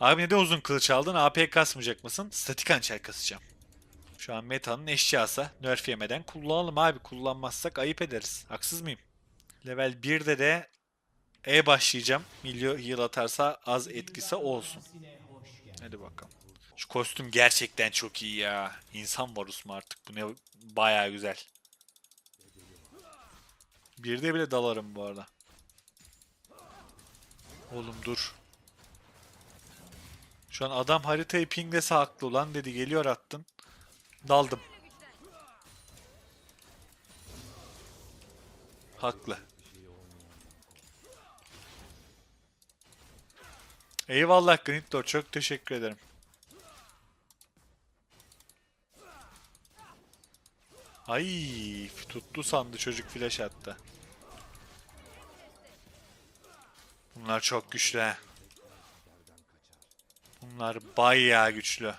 Abi neden uzun kılıç aldın? AP kasmayacak mısın? Statik hançer kasacağım. Şu an metanın eşyası. Nerf yemeden kullanalım abi. Kullanmazsak ayıp ederiz. Haksız mıyım? Level 1'de de E başlayacağım. Milyo heal atarsa az etkisi olsun. Hadi bakalım. Şu kostüm gerçekten çok iyi ya. İnsan varusu mu artık? Bu ne bayağı güzel. Bir de bile dalarım bu arada. Oğlum dur. Şu an adam haritayı pinglese haklı ulan dedi geliyor attın. Daldım. Haklı. Eyvallah Gnitor çok teşekkür ederim. Ay tuttu sandı çocuk flash attı. Bunlar çok güçlü he. Bunlar bayağı güçlü.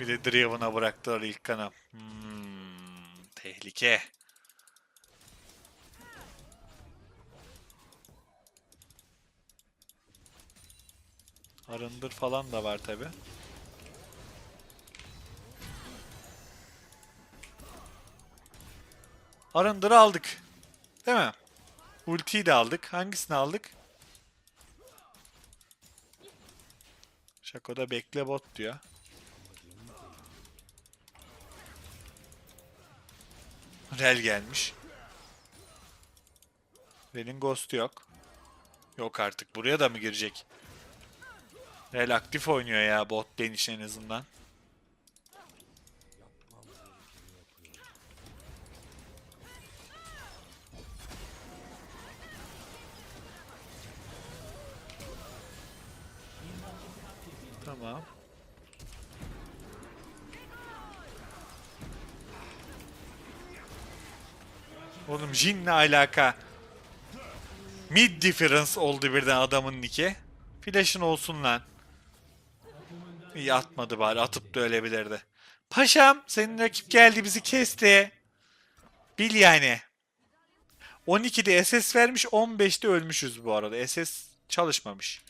Bir de Draven'a bıraktılar ilk kanı. Hmm, tehlike. Arındır falan da var tabi. Arındır'ı aldık. Değil mi? Ultiyi de aldık. Hangisini aldık? Şakoda bekle bot diyor. Rel gelmiş. Rel'in ghost'u yok. Yok artık. Buraya da mı girecek? Rel aktif oynuyor ya bot için en azından. Tamam. Oğlum Jin'le alaka. Mid difference oldu birden adamın niki. Flash'ın olsun lan. İyi atmadı bari. Atıp da ölebilirdi. Paşam senin rakip geldi bizi kesti. Bil yani. 12'de SS vermiş 15'te ölmüşüz bu arada. SS çalışmamış.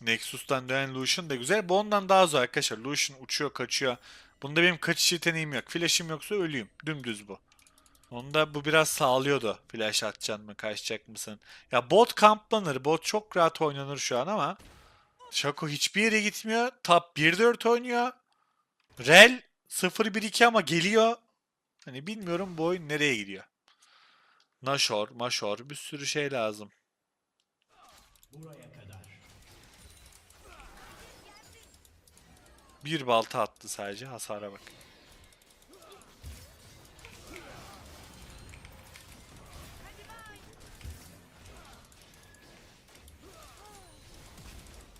Nexus'tan dönen Lucian da güzel. Bu ondan daha zor arkadaşlar. Lucian uçuyor kaçıyor. Bunda benim kaçış yeteneğim yok. Flash'im yoksa ölüyüm. Dümdüz bu. Onda bu biraz sağlıyordu. Flash atacaksın mı, kaçacak mısın? Ya bot kamplanır. Bot çok rahat oynanır şu an ama Shaco hiçbir yere gitmiyor. Top 1-4 oynuyor. Rel 0-1-2 ama geliyor. Hani bilmiyorum bu oyun nereye gidiyor. Nashor, Mashor bir sürü şey lazım. Bir balta attı sadece hasara bak.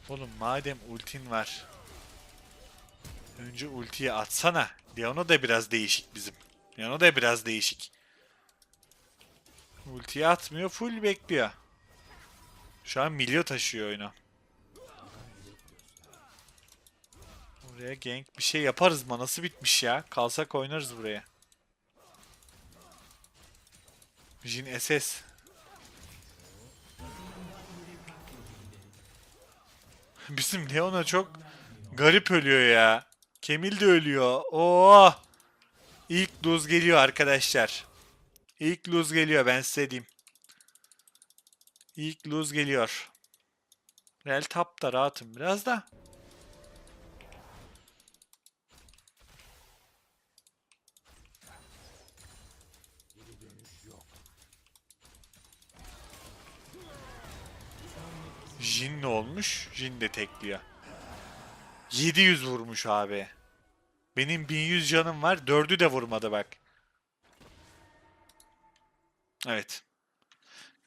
Oğlum madem ultin var. Önce ultiyi atsana. Leona da biraz değişik bizim. Leona da biraz değişik. Ultiyi atmıyor full bekliyor. Şu an milyo taşıyor oyunu. Buraya gank bir şey yaparız manası bitmiş ya. Kalsak oynarız buraya. Jin SS. Bizim Leona çok garip ölüyor ya. Kemil de ölüyor. Oo! İlk lose geliyor arkadaşlar. İlk lose geliyor ben size diyeyim. İlk lose geliyor. Real top da rahatım biraz da. Jin ne olmuş? Jin de tekliyor. 700 vurmuş abi. Benim 1100 canım var. 4'ü de vurmadı bak. Evet.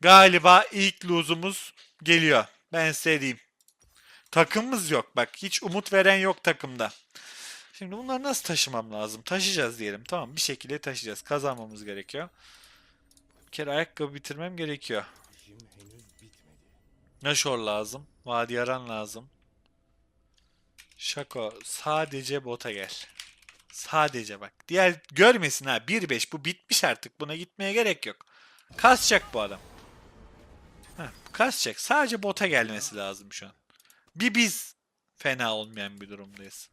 Galiba ilk lose'umuz geliyor. Ben size diyeyim. Takımımız yok bak. Hiç umut veren yok takımda. Şimdi bunları nasıl taşımam lazım? Taşıyacağız diyelim. Tamam bir şekilde taşıyacağız. Kazanmamız gerekiyor. Bir kere ayakkabı bitirmem gerekiyor. Nashor lazım. Vadiyaran lazım. Şako sadece bota gel. Sadece bak. Diğer görmesin ha. 1-5 bu bitmiş artık. Buna gitmeye gerek yok. Kasacak bu adam. Heh, kasacak. Sadece bota gelmesi lazım şu an. Bir biz fena olmayan bir durumdayız.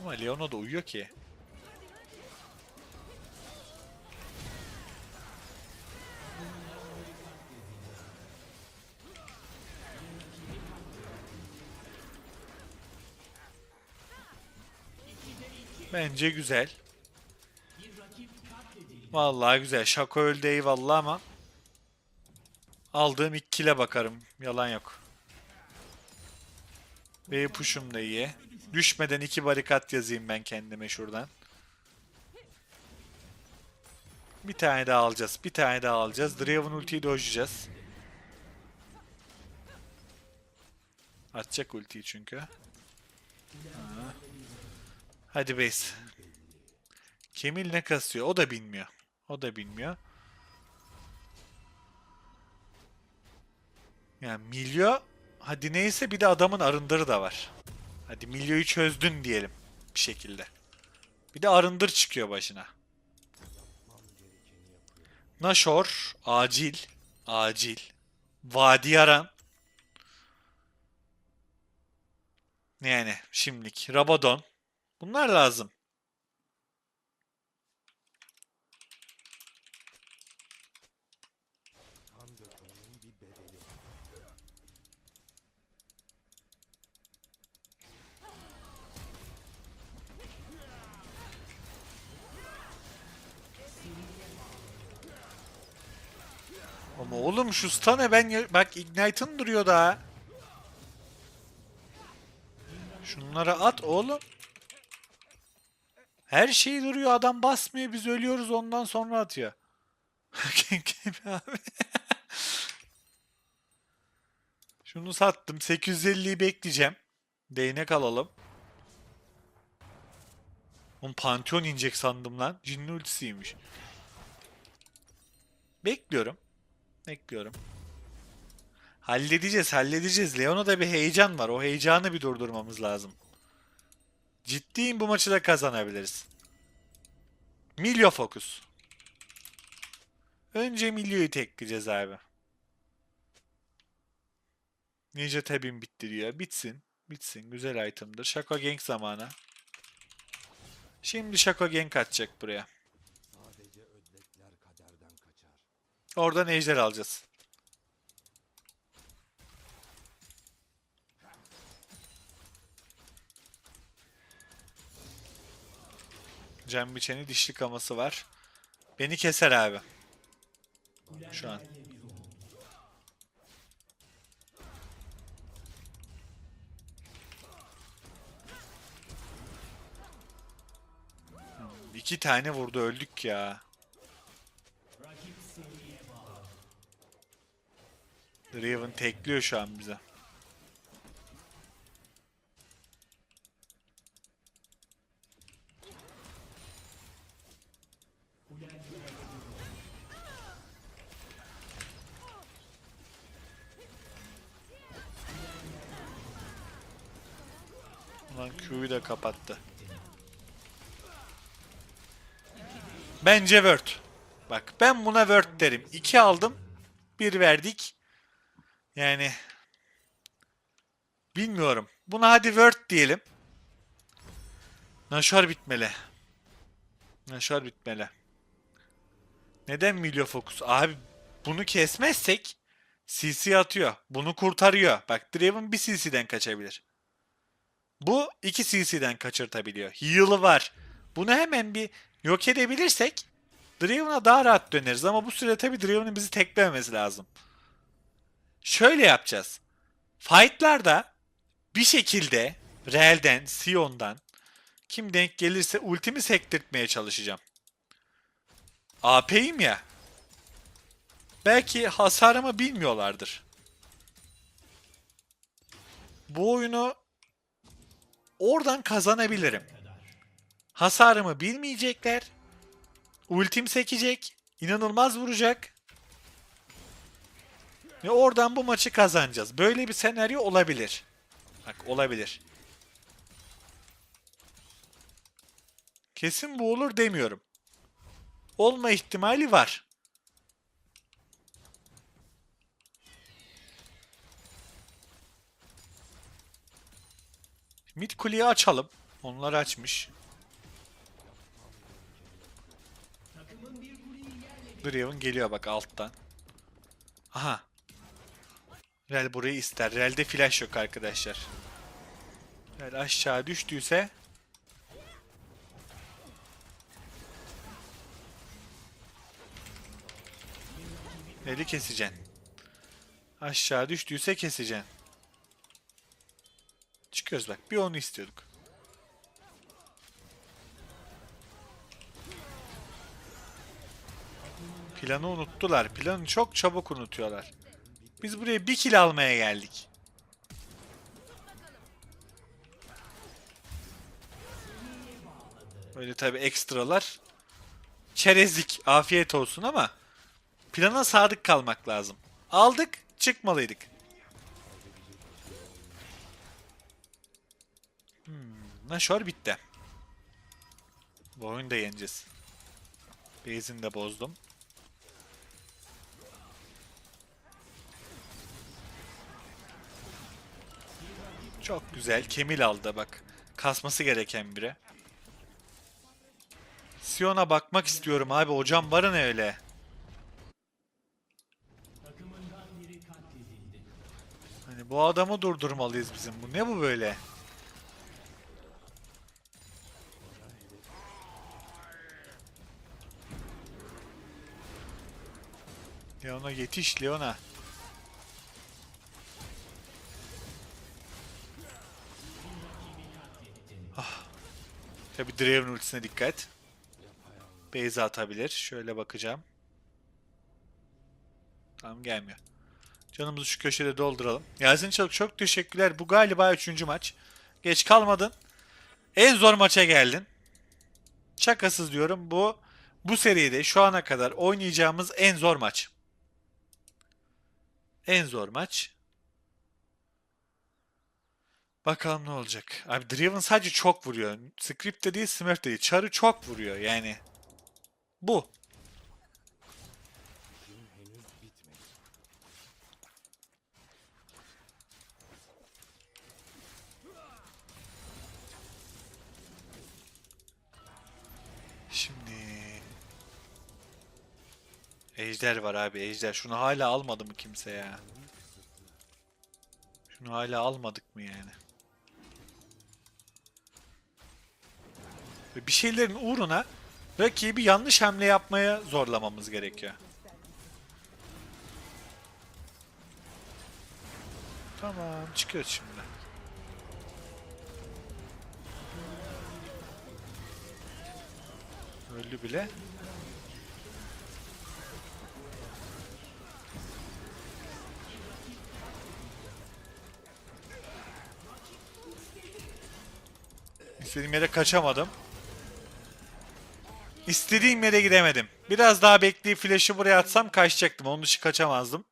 Ama Leona da uyuyor ki. Bence güzel. Vallahi güzel. Şako öldü eyvallah ama aldığım ilk kile bakarım. Yalan yok. Ve push'um da iyi. Düşmeden iki barikat yazayım ben kendime şuradan. Bir tane daha alacağız. Bir tane daha alacağız. Draven ultiyi dojlayacağız. Atacak ultiyi çünkü. Ha. Hadi base. Kemil ne kasıyor? O da bilmiyor. O da bilmiyor. Yani Milyo hadi neyse bir de adamın arındırı da var. Hadi Milyo'yu çözdün diyelim bir şekilde. Bir de arındır çıkıyor başına. Nashor acil. Acil. Vadi Yaran. Yani şimdilik. Rabadon. Bunlar lazım. Ama oğlum şu stun'e ben bak Ignite'ın duruyor daha. Şunları at oğlum. Her şey duruyor adam basmıyor biz ölüyoruz ondan sonra atıyor. Şunu sattım 850'yi bekleyeceğim. Değnek alalım. Oğlum Pantheon inecek sandım lan. Cinli ultisiymiş. Bekliyorum. Bekliyorum. Halledeceğiz, halledeceğiz. Leona'da bir heyecan var. O heyecanı bir durdurmamız lazım. Ciddiyim bu maçı da kazanabiliriz. Milyo fokus. Önce Milyo'yu tekleyeceğiz abi. Ninja Tab'im bitti diyor. Bitsin. Bitsin. Güzel item'dır. Shaco Gank zamanı. Şimdi Shaco Gank atacak buraya. Oradan ejder alacağız. Cem Biçen'i dişli kaması var. Beni keser abi. Şu an. Hmm, İki tane vurdu öldük ya. Draven tekliyor şu an bize. Bence Word. Bak ben buna Word derim. 2 aldım. 1 verdik. Yani bilmiyorum. Buna hadi Word diyelim. Nashor bitmeli. Nashor bitmeli. Neden Milyo Focus? Abi bunu kesmezsek CC atıyor. Bunu kurtarıyor. Bak Draven bir CC'den kaçabilir. Bu iki CC'den kaçırtabiliyor. Heal'ı var. Bunu hemen bir yok edebilirsek Draven'a daha rahat döneriz ama bu sürede tabii Draven'ın bizi teklememesi lazım. Şöyle yapacağız. Fight'larda bir şekilde Real'den, Sion'dan kim denk gelirse ultimi sektirtmeye çalışacağım. AP'yim ya. Belki hasarımı bilmiyorlardır. Bu oyunu oradan kazanabilirim. Hasarımı bilmeyecekler. Ultim sekecek. İnanılmaz vuracak. Ve oradan bu maçı kazanacağız. Böyle bir senaryo olabilir. Bak olabilir. Kesin bu olur demiyorum. Olma ihtimali var. Mid kuleyi açalım. Onlar açmış. Draven geliyor bak alttan. Aha. Rel burayı ister. Rel'de flash yok arkadaşlar. Rel aşağı düştüyse Rel'i keseceksin. Aşağı düştüyse keseceksin. Çıkıyoruz bak. Bir onu istiyorduk. Planı unuttular. Planı çok çabuk unutuyorlar. Biz buraya bir kill almaya geldik. Böyle tabi ekstralar. Çerezlik, afiyet olsun ama plana sadık kalmak lazım. Aldık, çıkmalıydık. Hmm, bitti. Bu oyunu da yeneceğiz. Base'ini de bozdum. Çok güzel. Kemil aldı bak. Kasması gereken biri. Sion'a bakmak istiyorum abi. Hocam varın öyle. Hani bu adamı durdurmalıyız bizim. Bu ne bu böyle? Leona yetiş Leona. Tabi Draven ultisine dikkat. Base atabilir. Şöyle bakacağım. Tamam gelmiyor. Canımızı şu köşede dolduralım. Yasin Çalık çok teşekkürler. Bu galiba üçüncü maç. Geç kalmadın. En zor maça geldin. Şakasız diyorum. Bu bu seride şu ana kadar oynayacağımız en zor maç. En zor maç. Bakalım ne olacak. Abi Draven sadece çok vuruyor. Script de değil, Smurf de değil. Char'ı çok vuruyor yani. Bu. Şimdi Ejder var abi Ejder. Şunu hala almadı mı kimse ya? Şunu hala almadık mı yani? Bir şeylerin uğruna rakibi yanlış hamle yapmaya zorlamamız gerekiyor. Tamam çıkıyoruz şimdi. Öldü bile. İstediğim yere kaçamadım. İstediğim yere gidemedim. Biraz daha bekleyip flash'ı buraya atsam kaçacaktım. Onun dışı kaçamazdım.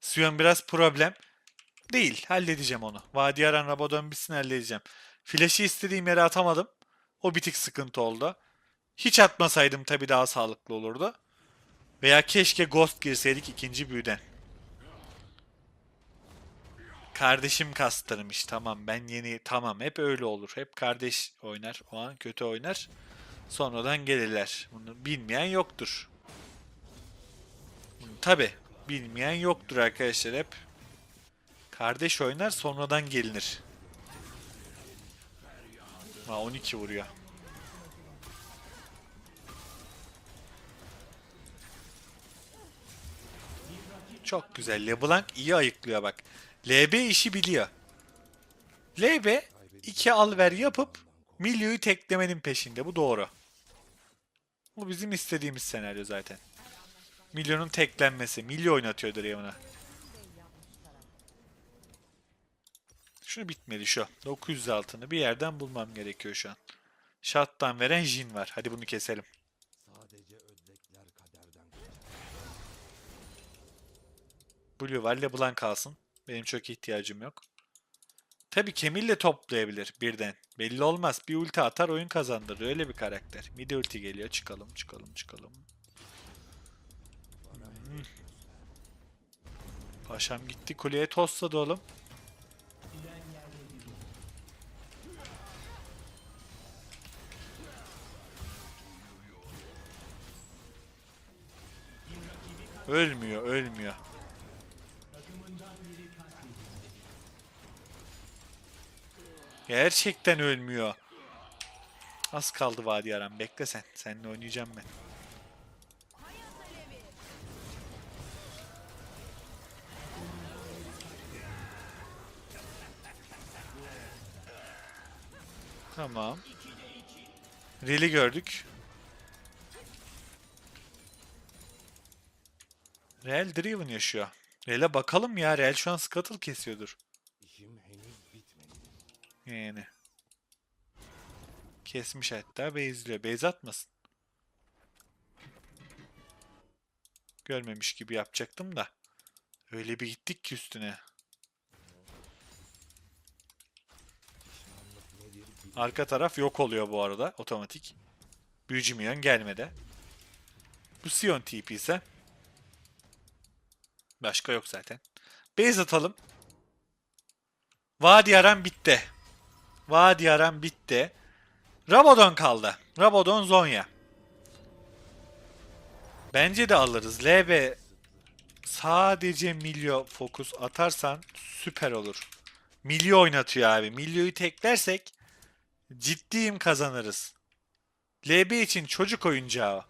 Sion biraz problem. Değil. Halledeceğim onu. Vadi Aran Rabadon bitsin halledeceğim. Flash'ı istediğim yere atamadım. O bir tık sıkıntı oldu. Hiç atmasaydım tabii daha sağlıklı olurdu. Veya keşke Ghost girseydik ikinci büyüden. Kardeşim kastırmış. Tamam ben yeni tamam hep öyle olur. Hep kardeş oynar. O an kötü oynar. Sonradan gelirler. Bunu bilmeyen yoktur. Tabi bilmeyen yoktur arkadaşlar hep. Kardeş oynar sonradan gelinir. Ha 12 vuruyor. Çok güzel. LeBlanc iyi ayıklıyor bak. LB işi biliyor. LB iki al ver yapıp Milyo'yu teklemenin peşinde. Bu doğru. Bu bizim istediğimiz senaryo zaten. Milyonun teklenmesi. Milyo oynatıyor Draven'a. Şunu bitmeli şu. 900 altını bir yerden bulmam gerekiyor şu an. Shutdown veren Jin var. Hadi bunu keselim. Blue var. LeBlanc kalsın. Benim çok ihtiyacım yok. Tabi Kemil'le toplayabilir birden. Belli olmaz. Bir ulti atar oyun kazandırır. Öyle bir karakter. Midi ulti geliyor. Çıkalım çıkalım çıkalım. Hmm. Paşam gitti. Kuleye tosladı oğlum. Ölmüyor, ölmüyor. Gerçekten ölmüyor. Az kaldı Vadi Aram. Bekle sen. Seninle oynayacağım ben. Tamam. Reli gördük. Real Driven yaşıyor. Real'e bakalım ya. Real şu an Scuttle kesiyordur. Yani. Kesmiş hatta. Base'liyor. Base atmasın. Görmemiş gibi yapacaktım da. Öyle bir gittik ki üstüne. Arka taraf yok oluyor bu arada. Otomatik. Büyücü minyon gelmedi. Bu Sion TP ise. Başka yok zaten. Base atalım. Vadi Aram bitti. Vadi Aram bitti. Rabadon kaldı. Rabadon Zonya. Bence de alırız. LB sadece Milyo fokus atarsan süper olur. Milyo oynatıyor abi. Milyo'yu teklersek ciddiyim kazanırız. LB için çocuk oyuncağı.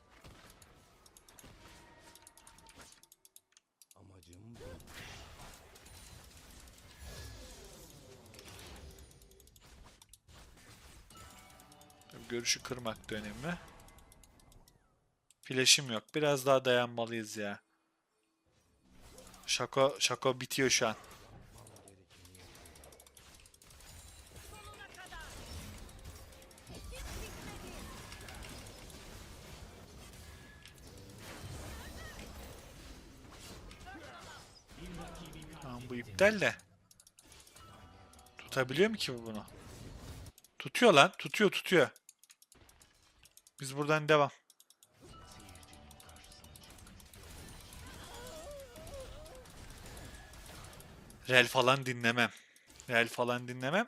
Görüşü kırmak da önemli. Flash'im yok. Biraz daha dayanmalıyız ya. Şako, şako bitiyor şu an. Tamam bu iptal de. Tutabiliyor mu ki bu bunu? Tutuyor lan. Tutuyor tutuyor. Biz buradan devam. Rel falan dinlemem. Rel falan dinlemem.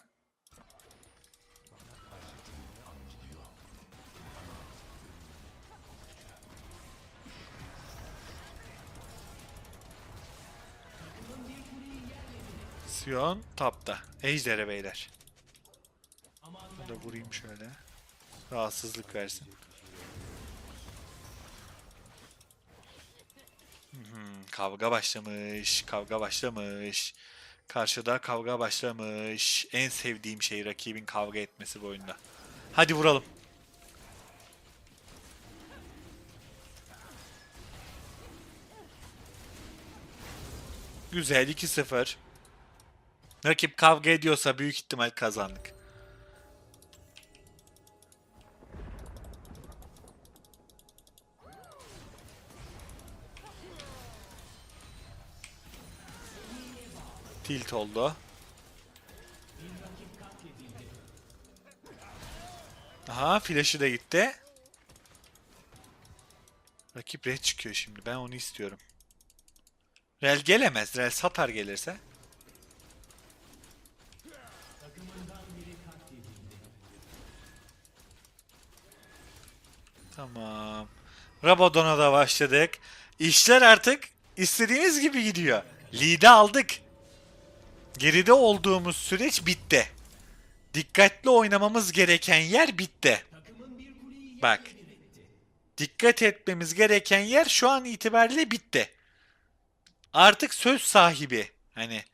Sion tapta. Ejder'e beyler. Bunu da vurayım şöyle. Rahatsızlık versin. Hmm, kavga başlamış. Kavga başlamış. Karşıda kavga başlamış. En sevdiğim şey rakibin kavga etmesi bu oyunda. Hadi vuralım. Güzel 2-0. Rakip kavga ediyorsa büyük ihtimal kazandık. Tilt oldu. Aha flash'ı da gitti. Rakip red çıkıyor şimdi. Ben onu istiyorum. Rel gelemez. Rel satar gelirse. Tamam. Rabadon'a da başladık. İşler artık istediğimiz gibi gidiyor. Lead'i aldık. Geride olduğumuz süreç bitti. Dikkatli oynamamız gereken yer bitti. Bak. Dikkat etmemiz gereken yer şu an itibariyle bitti. Artık söz sahibi. Hani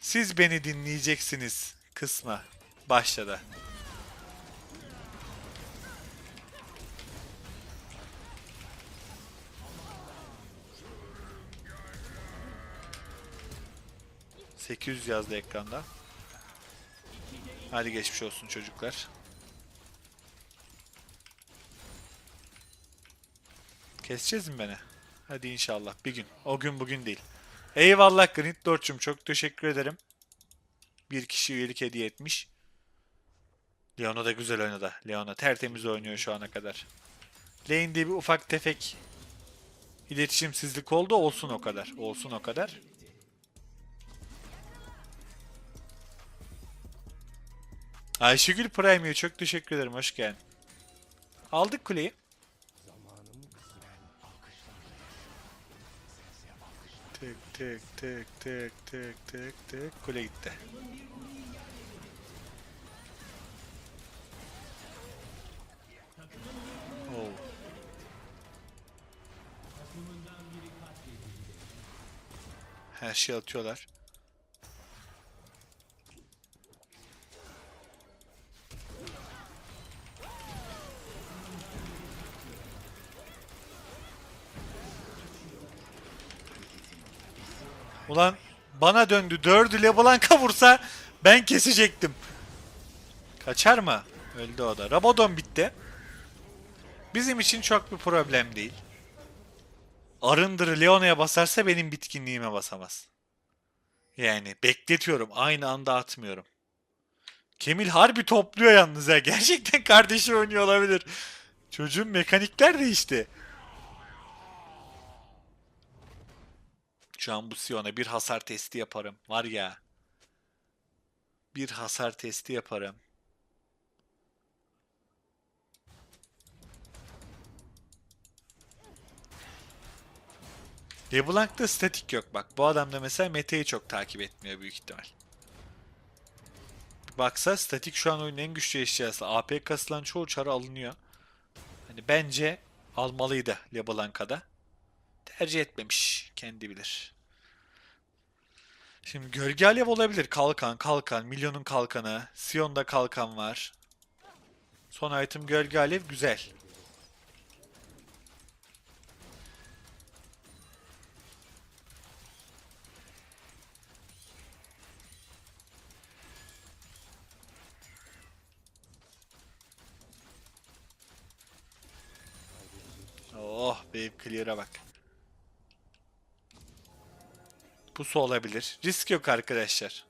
siz beni dinleyeceksiniz kısmı başladı. ...800 yazdı ekranda. Hadi geçmiş olsun çocuklar. Keseceğiz mi beni? Hadi inşallah bir gün. O gün bugün değil. Eyvallah Granit Lord'cum çok teşekkür ederim. Bir kişi üyelik hediye etmiş. Leona da güzel oynadı. Leona tertemiz oynuyor şu ana kadar. Lane'de bir ufak tefek iletişimsizlik oldu. Olsun o kadar. Olsun o kadar. Ayşegül Prime'ye çok teşekkür ederim. Hoş geldin. Aldık kuleyi. Tık tık tık tık tık tık tık kule gitti. Oo. Her şey atıyorlar. Ulan bana döndü. Dördü LeBlanc'a vursa ben kesecektim. Kaçar mı? Öldü o da. Rabadon bitti. Bizim için çok bir problem değil. Arındırı Leona'ya basarsa benim bitkinliğime basamaz. Yani bekletiyorum. Aynı anda atmıyorum. Kemil harbi topluyor yalnız ya. Gerçekten kardeşi oynuyor olabilir. Çocuğun mekanikler değişti. Şu an bu Sion'a bir hasar testi yaparım. Var ya. Bir hasar testi yaparım. LeBlanc'ta statik yok bak. Bu adam da mesela Mete'yi çok takip etmiyor büyük ihtimal. Baksa statik şu an oyunun en güçlü eşyası. AP kasılan çoğu çarı alınıyor. Hani bence almalıydı LeBlanc'a Tercih etmemiş. Kendi bilir. Şimdi gölge alev olabilir. Kalkan, kalkan. Milyonun kalkanı. Sion'da kalkan var. Son item gölge alev güzel. Oh, wave clear'a bak. Pusu olabilir. Risk yok arkadaşlar.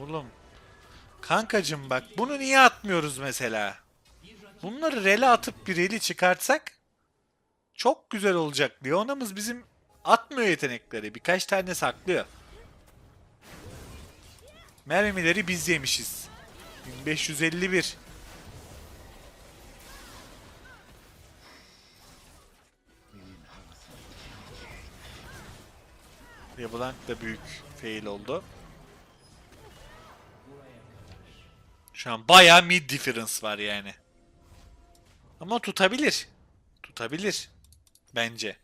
Oğlum. Kankacım bak bunu niye atmıyoruz mesela? Bunları rele atıp bir reli çıkartsak çok güzel olacak. Leona'mız bizim atmıyor yetenekleri. Birkaç tane saklıyor. Mermileri biz yemişiz. 1551. LeBlanc da büyük fail oldu. Şu an bayağı mid difference var yani. Ama tutabilir. Tutabilir. Bence.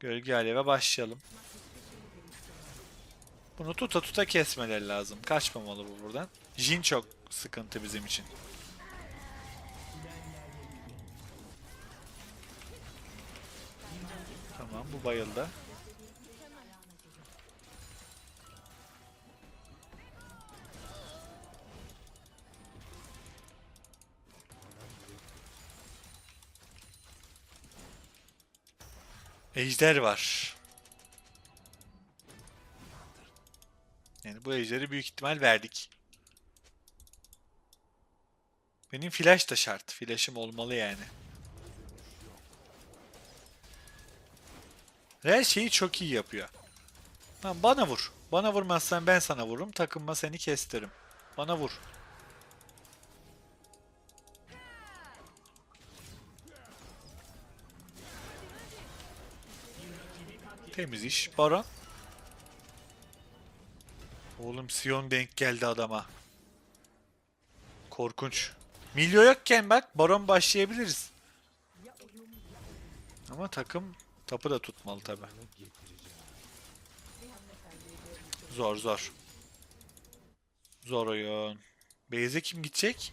Gölge aleve başlayalım. Bunu tuta tuta kesmeleri lazım. Kaçmamalı bu buradan. Jin çok sıkıntı bizim için. Tamam bu bayıldı. Ejder var. Bu ejderi büyük ihtimal verdik. Benim flash da şart. Flash'ım olmalı yani. Her şeyi çok iyi yapıyor. Lan bana vur. Bana vurmazsan ben sana vururum. Takımma seni kestirim. Bana vur. Temiz iş. Baron. Oğlum Sion denk geldi adama. Korkunç. Milyo yokken bak Baron başlayabiliriz. Ama takım tapı da tutmalı tabi. Zor zor. Zor oyun. Beyze kim gidecek?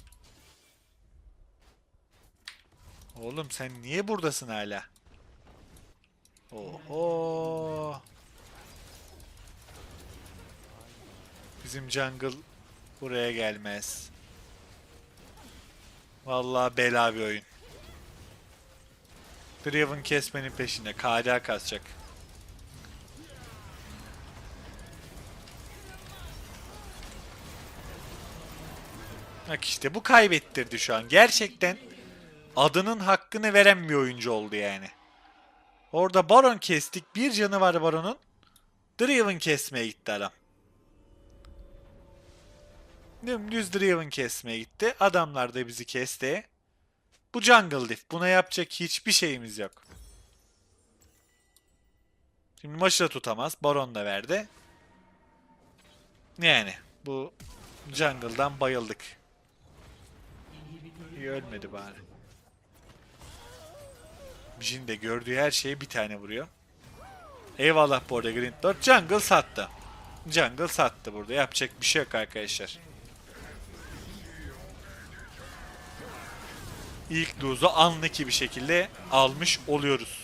Oğlum sen niye buradasın hala? Oho. Bizim jungle buraya gelmez. Vallahi bela bir oyun. Draven kesmenin peşinde. KDA kasacak. Bak işte bu kaybettirdi şu an. Gerçekten adının hakkını veren bir oyuncu oldu yani. Orada Baron kestik. Bir canı var Baron'un. Draven kesmeye gitti adam. Dümdüz Draven kesmeye gitti. Adamlar da bizi kesti. Bu jungle diff. Buna yapacak hiçbir şeyimiz yok. Şimdi maçı da tutamaz. Baron da verdi. Yani bu jungle'dan bayıldık. İyi ölmedi bari. Jin de gördüğü her şeye bir tane vuruyor. Eyvallah bu arada Green Lord. Jungle sattı. Jungle sattı burada. Yapacak bir şey yok arkadaşlar. İlk lose'u anlık bir şekilde almış oluyoruz.